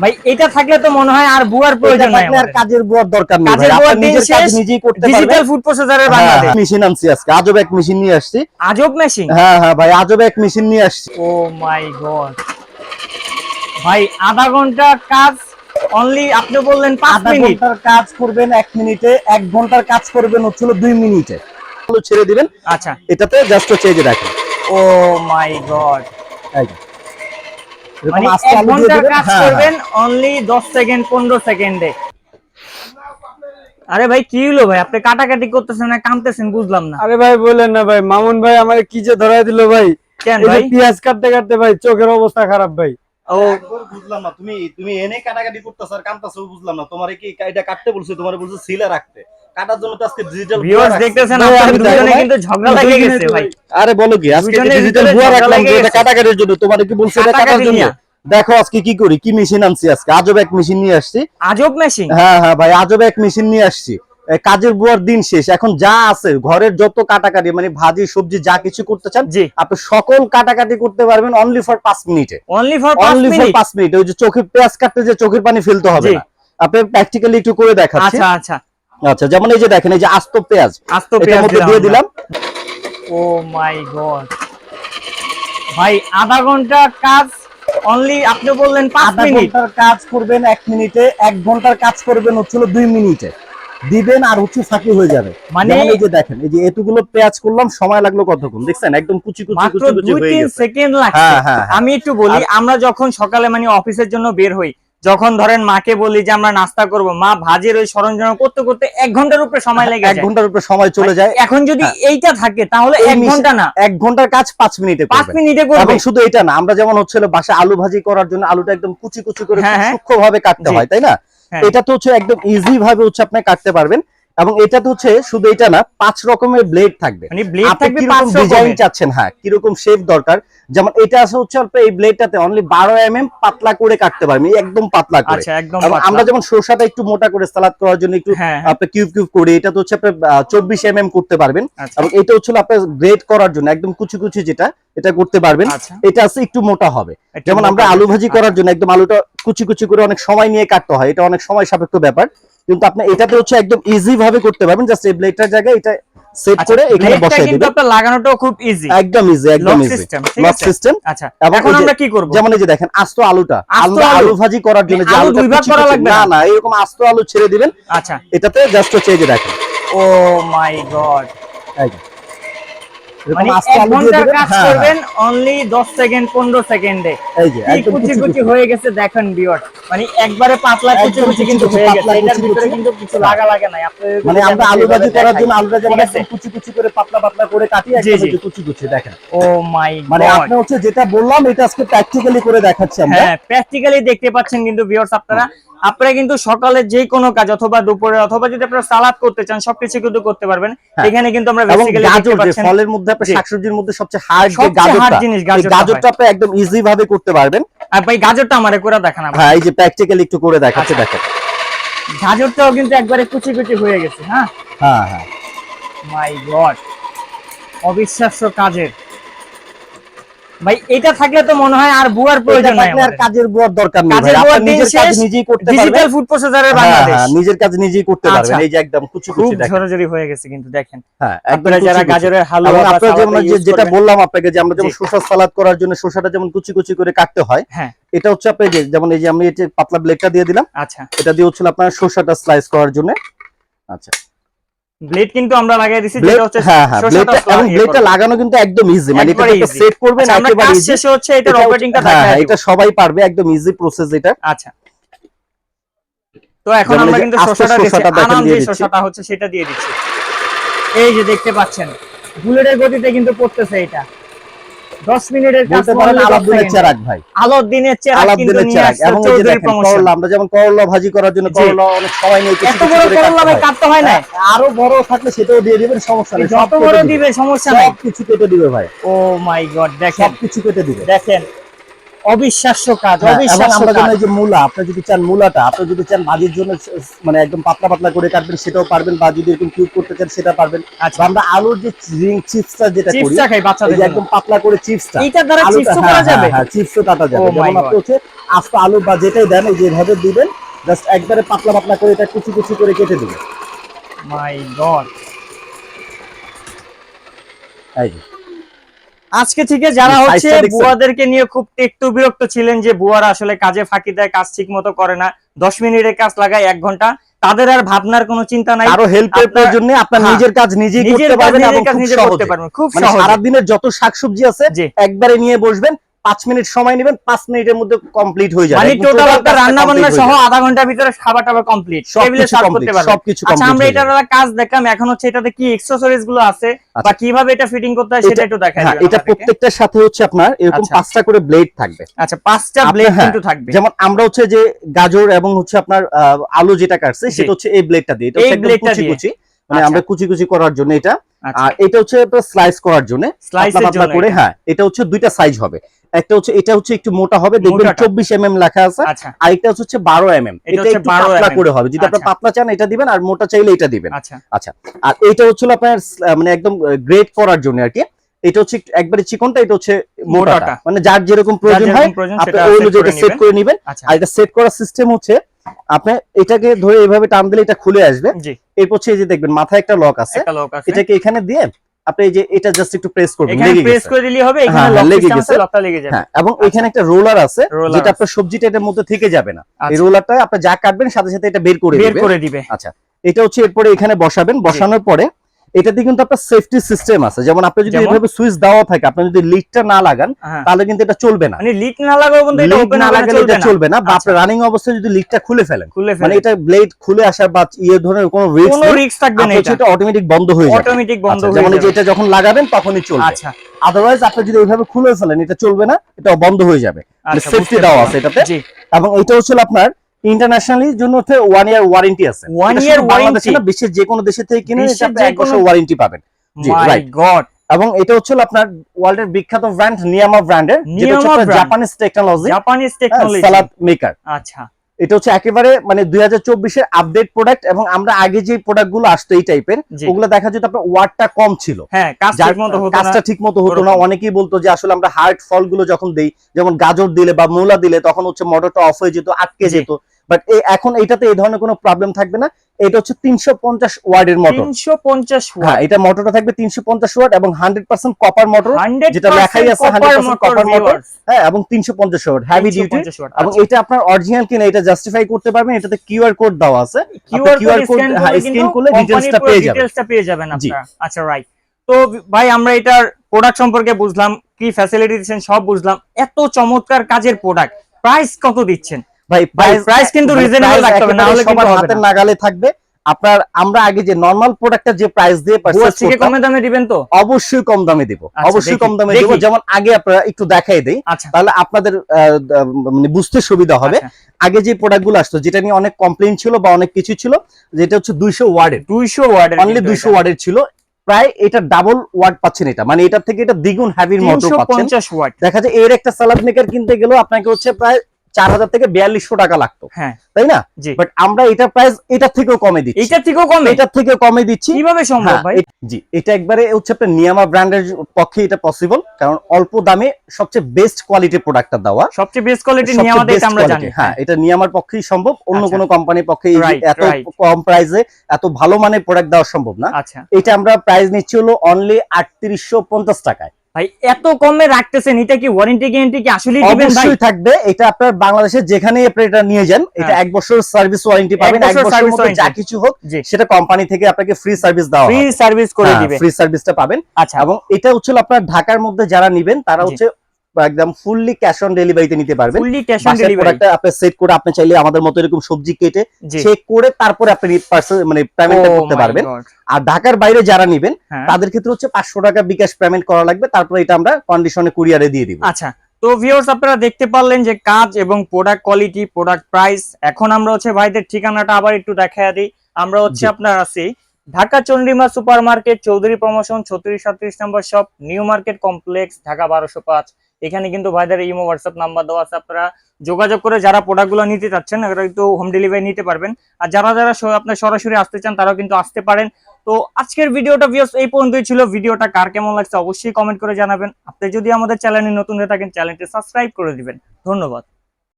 ভাই এটা থাকলে তো মনে হয় আর বুয়ার প্রয়োজন নাই কাজের বুয়ার দরকার নেই কাজের বুয়ার আপনি নিজের কাজ নিজেই করতে ডিজিটাল ফুড প্রসেসরের বাংলাদেশ। মেশিন আনছি আজকে। আজব এক মেশিন নিয়ে আসছি। আজব মেশিন হ্যাঁ হ্যাঁ ভাই আজব এক মেশিন নিয়ে আসছি। Oh my God. ভাই আধা ঘণ্টা কাজ অনলি আপনি বললেন পাঁচ আধা মিনিট। ঘণ্টার কাজ করবেন এক মিনিটে এক ঘণ্টার কাজ করবেন হচ্ছিল দুই মিনিটে। ছেড়ে দিবেন আচ্ছা এটাতে জাস্ট যে দেখেন। Oh my God. মানে এক ঘণ্টা কাজ করবেন অনলি দশ সেকেন্ড পনেরো সেকেন্ডে আরে ভাই কি হলো ভাই? আপনি কাটাকাটি করতেছেন না কামতেছেন বুঝলাম না। আরে ভাই বললেন না ভাই। মামুন ভাই আমার কি যে ধরাই দিল ভাই? কেন ভাই? পেঁয়াজ কাটতে কাটতে ভাই চোখের অবস্থা খারাপ ভাই। ও। বুঝলাম না তুমি তুমি এনে কাটাকাটি করতেছ আর কামতাছো বুঝলাম না। তোমার কি এটা কাটতে বলছে? তোমার বলছে সিলে রাখতে। কাটার জন্য তো আজকে ডিজিটাল ভিউয়ার্স দেখতেছেন ভাই, দুজনে দেখো কিন্তু ঝগড়া লেগে গেছে ভাই। আরে বলো কি আজকে ডিজিটাল ভিতরে রাখলাম যে এটা কাটাকাটির জন্য তোমার কি বলছে এটা কাটার জন্য? দেখো আজকে কি করি? কি মেশিন আনছি আজকে? আজব এক মেশিন নিয়ে আসছি। আজব মেশিন হ্যাঁ হ্যাঁ ভাই আজব এক মেশিন নিয়ে আসছি। কাজের বুয়ার দিন শেষ। এখন যা আছে ঘরের যত কাটাকাটি মানে ভাজি সবজি যা কিছু করতে চান আপনি সকল কাটাকাটি করতে পারবেন অনলি ফর পাঁচ মিনিটে। অনলি ফর পাঁচ অনলি ফর মিনিট? পাঁচ মিনিট। ওই যে চোখের পেঁয়াজ কাটতে যে চোখের পানি ফেলতে হবে না। আপনি প্র্যাকটিক্যালি একটু করে দেখাচ্ছি। আচ্ছা আচ্ছা। আচ্ছা যেমন এই যে দেখেন এই যে আস্ত পেঁয়াজ। আস্ত পেঁয়াজ দিয়ে দিলাম। Oh my God. ভাই আধা ঘণ্টা কাজ অনলি আপনি বললেন পাঁচ আধা মিনিট। ঘণ্টার কাজ করবেন এক মিনিটে এক ঘণ্টার কাজ করবেন হচ্ছিল দুই মিনিটে। দিবেন আর হচ্ছে ফাঁকি হয়ে যাবে। মানে এই যে দেখেন এই যে এতগুলো পেঁয়াজ করলাম সময় লাগল কতক্ষণ? দেখছেন একদম কুচি কুচি কুচি কুচি হয়ে গেছে। সেকেন্ড লাগছে। হ্যাঁ, হ্যাঁ, হ্যাঁ। আমি একটু বলি আমরা যখন সকালে মানে অফিসের জন্য বের হই যখন ধরেন মাকে বলি যে আমরা নাস্তা করব মা ভাজের ওই সরঞ্জাম করতে করতে এক ঘণ্টার উপরে সময় লাগে এক ঘণ্টার উপরে সময় চলে যায়। এখন যদি এইটা থাকে তাহলে এক ঘণ্টা না। এক ঘণ্টার কাজ পাঁচ মিনিটে পাঁচ মিনিটে করবে। এবং শুধু এটা না আমরা যেমন হচ্ছিল বাসায় আলু ভাজি করার জন্য আলুটা একদম কুচি কুচি করে হ্যাঁ, হ্যাঁ। সূক্ষ্ম ভাবে কাটতে হয় তাই না। এটা তো হচ্ছে একদম ইজি ভাবে হচ্ছে আপনি কাটতে পারবেন। এবং এটা তো হচ্ছে শুধু এটা না পাঁচ রকমের ব্লেড থাকবে। মানে আপনি কীরকম ডিজাইন চাচ্ছেন? হ্যাঁ কীরকম শেপ দরকার? যেমন এটা আছে হচ্ছে এই ব্লেডটাতে অনলি বারো এম এম পাতলা করে কাটতে পারবেন একদম পাতলা করে। আচ্ছা। আমরা যেমন শসাটা একটু মোটা করে সালাদ করার জন্য একটু। আপনি কিউব কিউব করে এটা তো হচ্ছে আপনি চব্বিশ এম এম করতে পারবেন। আচ্ছা। এবং এটা হচ্ছে আপনার গ্রেড করার জন্য একদম কুচি কুচি যেটা এটা করতে পারবেন। আচ্ছা। এটা আছে একটু মোটা হবে। যেমন আমরা আলু ভাজি করার জন্য একদম আলুটা কুচি কুচি করে অনেক সময় নিয়ে কাটতে হয় এটা অনেক সময় সাপেক্ষ ব্যাপার। কিন্তু আপনি এটাতে হচ্ছে একদম ইজি ভাবে করতে পারবেন। জাস্ট এই ব্লেডটার জায়গায় এটা সেট আচ্ছা, করে এখানে বসাই কিন্তু দিবেন। আপনার লাগানোটাও খুব ইজি একদম ইজি একদম ইজি লক সিস্টেম আচ্ছা এখন আমরা কি করব? যেমন এই যে দেখেন আস্ত আলুটা। আস্ত আলু? আলু ভাজি করার জন্য যে আলু আলুটা দুই ভাগ করা লাগবে না? না? এরকম আস্ত আলু ছেড়ে দিবেন। আচ্ছা। এটাতে জাস্ট হচ্ছে এই যে দেখেন। ও মাই গড মানে আস্ত এক ঘণ্টার দিবেন, কাজ হ্যাঁ, করবেন অনলি 10 সেকেন্ড 15 সেকেন্ডে। হ্যাঁ, এই যে একদম কুচি কুচি। হয়ে গেছে দেখেন ভিউয়ার মানে একবারে পাতলা কুচি একদম কুচি কুচি কিন্তু হয়ে গেছে। এটার ভিতরে কিন্তু কিছু লাগা লাগে নাই আপনি মানে আমরা আলু ভাজি করার জন্য ঠিক কুচি কুচি করে পাতলা পাতলা করে কাটি একদম কুচি কুচি দেখেন। ও মাই মানে আপনি হচ্ছে যেটা বললাম এটা আজকে প্র্যাকটিক্যালি করে দেখাচ্ছি আমরা। হ্যাঁ প্র্যাকটিক্যালি দেখতে পাচ্ছেন কিন্তু ভিউয়ার্স আপনারা। আপনারা কিন্তু সকালে যে কোনো কাজ অথবা দুপুরে অথবা যদি আপনারা সালাদ করতে চান সবকিছু কিন্তু করতে পারবেন। হ্যাঁ। এখানে কিন্তু আমরা বেসিক্যালি দেখতে পাচ্ছেন ফলের মধ্যে আপনি শাকসবজির মধ্যে সবচেয়ে হার্ড যে গাজরটা গাজরটা আপনি একদম ইজি ভাবে করতে পারবেন। আর ভাই গাজরটা আমারে করে দেখান আবার। হ্যাঁ এই যে প্র্যাকটিক্যালি একটু করে দেখাচ্ছে আচ্ছা। দেখেন গাজরটাও কিন্তু একবারে কুচি কুচি হয়ে গেছে হ্যাঁ হ্যাঁ হ্যাঁ মাই গড অবিশ্বাস্য কাজের ভাই এটা থাকলে তো মনে হয় আর বুয়ার প্রয়োজন নাই আর কাজের বুয়ার দরকার নেই ভাই। আপনি নিজের কাজ নিজেই করতে ডিজিটাল ফুড প্রসেসরের হ্যাঁ, বাংলাদেশ হ্যাঁ, নিজের কাজ নিজেই করতে পারবেন। এই যে একদম কুচি কুচি দেখেন। ঝরাঝরি হয়ে গেছে কিন্তু দেখেন। হ্যাঁ একদম আপনারা যারা গাজরের হালুয়া আপনারা যেমন যেটা বললাম আপনাকে যে আমরা যেমন শসা সালাদ করার জন্য শসাটা যেমন কুচি কুচি করে কাটতে হয় হ্যাঁ। এটা হচ্ছে আপনি যে যেমন এই যে আমি এই পাতলা ব্লেডটা দিয়ে দিলাম আচ্ছা। এটা দিয়ে হচ্ছে আপনার শসাটা স্লাইস করার জন্য। আচ্ছা। ব্লেড কিন্তু আমরা লাগিয়ে দিছি যেটা হচ্ছে হ্যাঁ হ্যাঁ ব্লেডটা এবং ইয়ে ব্লেডটা লাগানো কিন্তু একদম ইজি মানে এটা একটা। সেট করবেন আচ্ছা, একেবারে ইজি শেষে হচ্ছে এটার অপারেটিংটা হ্যাঁ এটা সবাই পারবে একদম ইজি প্রসেস এটা। আচ্ছা। তো এখন আমরা কিন্তু শসাটা শসাটা দেখেন দিয়ে দিচ্ছি। শসাটা হচ্ছে সেটা দিয়ে দিচ্ছি। এই যে দেখতে পাচ্ছেন বুলেটের গতিতে কিন্তু পড়তেছে এটা। 10 মিনিটের কাজ 10 আলাদিনের চেরাক ভাই। আলাউদ্দিনের চেরাক কিন্তু আলাদিনের নিয়ে আসছে এবং এই দেখেন করলা আমরা যেমন করলা ভাজি করার জন্য করলা অনেক সময় নিয়ে কিছু বড় করে করলা ভাই হয়। কাটতে হয় না হ্যাঁ, আরও বড় থাকলে সেটাও দিয়ে দিবেন সমস্যা নেই যত বড় দিবে। দিবে সমস্যা নাই। সব কিছু কেটে দিবে ভাই। ও মাই গড দেখেন। সব কিছু কেটে দিবে। দেখেন অবিশ্বাস্য কাজ আমরা যে মূলা আপনি যদি চান মূলাটা আপনি যদি চান ভাজির জন্য মানে একদম পাতলা পাতলা করে কাটবেন সেটাও পারবেন বা যদি এরকম কিউব করতে চান সেটা পারবেন। আচ্ছা। আমরা আলুর যে রিং চিপসটা যেটা করি চিপসটা খাই বাচ্চাদের একদম পাতলা করে চিপসটা এইটার দ্বারা চিপসও হ্যাঁ, করা হ্যাঁ, যাবে। হ্যাঁ চিপসও কাটা যাবে। Oh যেমন আপনি. হচ্ছে আস্ত আলু বা যেটাই দেন যেভাবে দিবেন জাস্ট একবারে পাতলা পাতলা করে এটা কুচি কুচি করে কেটে দিবেন। মাই গড এই। আজকে থেকে যারা হচ্ছে? বুয়াদেরকে নিয়ে খুব একটু বিরক্ত ছিলেন যে বুয়ারা আসলে কাজে ফাঁকি দেয় কাজ ঠিক মতো করে না দশ মিনিটের কাজ লাগায় এক ঘণ্টা তাদের আর ভাবনার কোনো চিন্তা নাই। আরও হেল্পের জন্য প্রয়োজন আপনার হ্যাঁ, নিজের কাজ নিজেই করতে পারবেন এবং খুব করতে সহজে। পারবেন খুব মানে সহজে। সারাদিনের যত শাকসবজি আছে একবারে নিয়ে বসবেন পাঁচ মিনিট সময় নেবেন পাঁচ মিনিটের মধ্যে কমপ্লিট হয়ে যাবে। মানে টোটাল আপনার রান্না বান্না সহ আধা ঘণ্টার ভিতরে খাবার টাবার কমপ্লিট টেবিলে সার্ভ করতে পারবেন। সবকিছু আচ্ছা আমরা এটার। কাজ দেখলাম এখন হচ্ছে এটাতে কি এক্সেসরিজগুলো আছে বা আচ্ছা। কীভাবে এটা ফিটিং করতে হয় সেটা একটু দেখাই হ্যাঁ এটা প্রত্যেকটার সাথে হচ্ছে আপনার এরকম আচ্ছা। পাঁচটা করে ব্লেড থাকবে। আচ্ছা পাঁচটা ব্লেড হ্যাঁ, কিন্তু থাকবে। যেমন আমরা হচ্ছে যে গাজর এবং হচ্ছে আপনার আলু যেটা কাটছে সেটা হচ্ছে এই ব্লেডটা দিয়ে। এটা হচ্ছে একদম কুচি কুচি। মানে আচ্ছা। আমরা কুচি কুচি করার জন্য এটা। আচ্ছা। আর এটা হচ্ছে স্লাইস করার জন্য। পাতলা করে হ্যাঁ এটা হচ্ছে দুইটা সাইজ হবে। একটা হচ্ছে এটা হচ্ছে একটু মোটা হবে দেখবেন মোটাটা। চব্বিশ এম লেখা আছে। আচ্ছা। আর এটা হচ্ছে বারো এম এম এটা একটু পাতলা mm করে হবে। যদি আপনার আচ্ছা। পাতলা চান এটা দিবেন আর মোটা চাইলে এটা দিবেন। আচ্ছা। আর এটা হচ্ছে আপনার মানে একদম গ্রেড করার জন্য আর কি। এটা হচ্ছে একবারে চিকনটা এটা হচ্ছে মোটাটা। মানে যার যেরকম প্রয়োজন হয় আপনি ওই অনুযায়ী সেট করে নিবেন। আর এটা সেট করার সিস্টেম হচ্ছে আপনি এটাকে ধরে এইভাবে টান দিলে এটা খুলে আসবে। এরপর হচ্ছে এই যে দেখবেন মাথায় একটা লক আছে। এটাকে এখানে দিয়ে আপনি এই যে এটা জাস্ট একটু প্রেস করবেন এখানে প্রেস করে দিলেই হবে এখানে হ্যাঁ, লক লেগে গেছে। লকটা লেগে যাবে। হ্যাঁ এবং এখানে একটা রোলার আছে যেটা আপনার সবজিটা এটার মধ্যে থেকে যাবে না। এই আচ্ছা, রোলারটা আপনি যা কাটবেন সাথে সাথে এটা বের করে বের করে দিবে। আচ্ছা এটা হচ্ছে এরপরে এখানে বসাবেন। বসানোর পরে এটাতে কিন্তু আপনার সেফটি সিস্টেম আছে। যেমন আপনি যদি যেমন? এভাবে সুইচ দেওয়া থাকে আপনি যদি লিডটা না লাগান হ্যাঁ। তাহলে কিন্তু এটা চলবে না। মানে লিক না লাগাও বন্ধু এটা ওপেন না লাগালে এটা চলবে না বা আচ্ছা। আপনি রানিং অবস্থায় যদি লিডটা খুলে ফেলেন মানে এটা ব্লেড খুলে আসার বা ইয়ে ধরনের কোনো রিস্ক কোনো রিস্ক থাকবে না এটা। এটা অটোমেটিক বন্ধ হয়ে যাবে। অটোমেটিক বন্ধ আচ্ছা, হয়ে যেমন এই এটা যখন লাগাবেন তখনই চলবে। আচ্ছা। আদারওয়াইজ আপনি যদি এইভাবে খুলে ফেলেন এটা চলবে না এটা বন্ধ হয়ে যাবে। আচ্ছা সেফটি বুঝতে দেওয়া আছে এটাতে। জি। এবং এটা হচ্ছে আপনার ইন্টারন্যাশনালি জন্য হচ্ছে ওয়ান ইয়ার ওয়ারেন্টি আছে। ওয়ান ইয়ার ওয়ারেন্টি না বিশ্বের যে কোনো দেশে থেকে কিনে এটা এক বছর ওয়ারেন্টি পাবেন। জি, রাইট গড এবং এটা হচ্ছে আপনার ওয়ার্ল্ডের বিখ্যাত ব্র্যান্ড নিয়ামা ব্র্যান্ডের যেটা হচ্ছে। Japanese technology Japanese technology salad maker আচ্ছা। এটা হচ্ছে একেবারে মানে দুই হাজার চব্বিশের আপডেট প্রোডাক্ট এবং আমরা আগে যে প্রোডাক্টগুলো আসতো এই টাইপের ওগুলো দেখা যেত আপনার ওয়ার্ডটা কম ছিল। হ্যাঁ কাজটা ঠিক মতো হতো না। অনেকেই বলতো যে আসলে আমরা হার্ড ফলগুলো যখন দিই যেমন গাজর দিলে বা মূলা দিলে তখন হচ্ছে মোটরটা অফ হয়ে যেত আটকে যেত। বাট এখন এটাতে এই ধরনের কোনো প্রবলেম থাকবে না। এটা হচ্ছে তিনশো পঞ্চাশ ওয়ার্ডের মোটর 350 হ্যাঁ ওয়াট এটা মোটরটা থাকবে তিনশো পঞ্চাশ ওয়াট এবং হান্ড্রেড পার্সেন্ট কপার মোটর 100% যেটা লেখাই আছে copper 100% motor copper motor। viewers। হ্যাঁ এবং তিনশো পঞ্চাশ ওয়াট হ্যাভি ডিউটি এবং আচ্ছা। এটা আপনার অরিজিনাল কিনা এটা জাস্টিফাই করতে পারবেন এটাতে কিউআর কোড দেওয়া আছে। QR কোড স্ক্যান হ্যাঁ, করলে scan কিন্তু করলে কোম্পানির details টা পুরো পেয়ে যাবেন। details টা পেয়ে যাবেন আপনারা আচ্ছা রাইট তো ভাই আমরা এটার প্রোডাক্ট সম্পর্কে বুঝলাম কি ফ্যাসিলিটি দিচ্ছেন সব বুঝলাম। এত চমৎকার কাজের প্রোডাক্ট প্রাইস কত দিচ্ছেন? ভাই price কিন্তু রাখতে হবে, না হলে কিন্তু হাতের নাগালে থাকবে। আপনার আমরা আগে যে নরমাল প্রোডাক্টটা যে প্রাইস দিয়ে পারচেজ করতাম দামে দিবেন তো? অবশ্যই কম দামে দিব। আচ্ছা, অবশ্যই কম দামে দিব। যেমন আগে আপনারা একটু দেখাই দেই আচ্ছা। তাহলে আপনাদের মানে বুঝতে সুবিধা হবে। আচ্ছা। আগে যে প্রোডাক্টগুলো আসতো যেটা নিয়ে অনেক কমপ্লেন ছিল বা অনেক কিছু ছিল যেটা হচ্ছে দুইশো ওয়ার্ডের। 200 ওয়াটের অনলি দুইশো ওয়ার্ডের ছিল। প্রায় এটা ডাবল ওয়ার্ড পাচ্ছেন এটা। মানে এটার থেকে এটা দ্বিগুণ হ্যাভির মোটর পাচ্ছেন। 350 ওয়াট দেখা যায় এর একটা সালাদ মেকার কিনতে গেলেও আপনাকে হচ্ছে প্রায় চার হাজার থেকে বিয়াল্লিশশো টাকা লাগতো। হ্যাঁ। তাই না? বাট আমরা এটা প্রাইস এটার থেকেও কমে দিচ্ছি। এইটার থেকেও কমে? এটার থেকে কমে দিচ্ছি। কীভাবে সম্ভব হ্যাঁ, ভাই? জি এটা একবারে হচ্ছে আপনার নিয়ামা ব্র্যান্ডের পক্ষে এটা পসিবল কারণ অল্প দামে সবচেয়ে বেস্ট কোয়ালিটির প্রোডাক্টটা দেওয়া। সবচেয়ে বেস্ট কোয়ালিটি সবচেয়ে নিয়ে আমরা জানি। হ্যাঁ এটা নিয়ামার পক্ষেই সম্ভব অন্য আচ্ছা। কোনো কোম্পানির পক্ষে এত কম প্রাইসে এত ভালো মানের প্রোডাক্ট দেওয়া সম্ভব না। আচ্ছা। এটা আমরা প্রাইস নিচ্ছি হলো অনলি আটত্রিশশো পঞ্চাশ টাকায়। ভাই এত কমে রাখতেছেন এটা কি ওয়ারেন্টি গ্যারান্টি কি আসলেই দিবেন ভাই? অবশ্যই থাকবে এটা আপনার বাংলাদেশে যেখানেই আপনি এটা নিয়ে যান এটা হ্যাঁ। এক বছর সার্ভিস ওয়ারেন্টি পাবেন এক বছর মধ্যে যা কিছু হোক সেটা কোম্পানি থেকে আপনাকে ফ্রি সার্ভিস দেওয়া ফ্রি সার্ভিস করে দিবে। ফ্রি সার্ভিসটা পাবেন। আচ্ছা। এবং এটা হচ্ছে আপনার ঢাকার মধ্যে যারা নিবেন তারা হচ্ছে একদম ফুললি ক্যাশ অন ডেলিভারিতে নিতে পারবেন। ফুললি ক্যাশ অন ডেলিভারি আপনি সেট করে আপনি চাইলে আমাদের মতো এরকম সবজি কেটে চেক করে তারপরে আপনি মানে পেমেন্টটা Oh করতে পারবেন। আর ঢাকার বাইরে যারা নিবেন হ্যাঁ। তাদের ক্ষেত্রে হচ্ছে পাঁচশো টাকা বিকাশ পেমেন্ট করা লাগবে। তারপরে এটা আমরা কন্ডিশনে কুরিয়ারে দিয়ে দিব। আচ্ছা তো ভিউয়ার্স আপনারা দেখতে পারলেন যে কাজ এবং প্রোডাক্ট কোয়ালিটি প্রোডাক্ট প্রাইস এখন আমরা হচ্ছে ভাইদের ঠিকানাটা আবার একটু দেখায় দিই। আমরা হচ্ছে। আপনার আছি Dhaka Chandima super market Chowdhury promotion ছত্রিশ সাতত্রিশ number shop new market complex Dhaka বারোশো পাঁচ। এখানে কিন্তু ভাইদের ইমো হোয়াটসঅ্যাপ নাম্বার দেওয়া আছে। আপনারা যোগাযোগ করে যারা প্রোডাক্টগুলো নিতে চাচ্ছেন, তারা কিন্তু হোম ডেলিভারি নিতে পারবেন। আর যারা যারা আপনার সরাসরি আসতে চান, তারাও কিন্তু আসতে পারেন। তো আজকের ভিডিওটা ভিউস এই পর্যন্তই ছিল। ভিডিওটা কার কেমন লাগছে অবশ্যই কমেন্ট করে জানাবেন। আপনি যদি আমাদের চ্যানেলে নতুন হয়ে থাকেন চ্যানেলটি সাবস্ক্রাইব করে দিবেন। ধন্যবাদ।